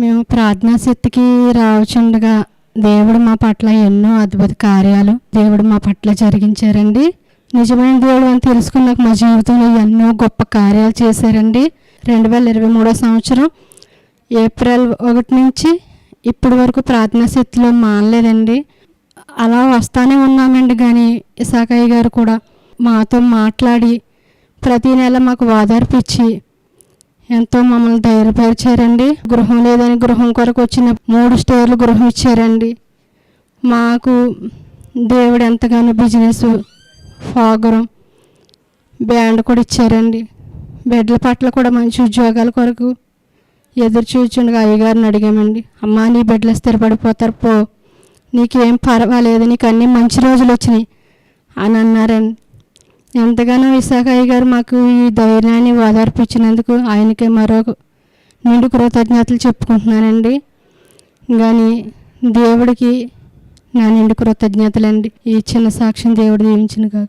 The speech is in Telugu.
మేము ప్రార్థనా శక్తికి రావచుండగా దేవుడు మా పట్ల ఎన్నో అద్భుత కార్యాలు దేవుడు మా పట్ల జరిగించారండి. నిజమైన దేవుడు అని తెలుసుకున్నాక మా జీవితంలో ఎన్నో గొప్ప కార్యాలు చేశారండి. రెండు వేల ఇరవై మూడో సంవత్సరం ఏప్రిల్ ఒకటి నుంచి ఇప్పటి వరకు ప్రార్థనా శక్తిలో మానలేదండి. అలా వస్తానే ఉన్నామండి కానీ ఇసాకయ్య గారు కూడా మాతో మాట్లాడి ప్రతి నెల మాకు ఓదార్పిచ్చి ఎంతో మమ్మల్ని ధైర్యపరిచారండి. గృహం లేదని గృహం కొరకు వచ్చిన మూడు స్టేర్లు గృహం ఇచ్చారండి. మాకు దేవుడు ఎంతగానో బిజినెస్ ఫాగరం బ్యాండ్ కూడా ఇచ్చారండి. బెడ్ల పట్ల కూడా మంచి ఉద్యోగాల కొరకు ఎదురు చూచుండగా అయ్యగారిని అడిగామండి. అమ్మా నీ బిడ్డలు స్థిరపడిపోతారు పో. నీకేం పర్వాలేదు నీకు అన్నీ మంచి రోజులు వచ్చినాయి అని అన్నారండి. ఎంతగానో విశాఖయ్య గారు మాకు ఈ ధైర్యాన్ని ఓదార్పించినందుకు ఆయనకే మరో నిండు కృతజ్ఞతలు చెప్పుకుంటున్నానండి. కానీ దేవుడికి నా నిండు కృతజ్ఞతలండి. ఈ చిన్న సాక్ష్యం దేవుడు దీవించిన కాక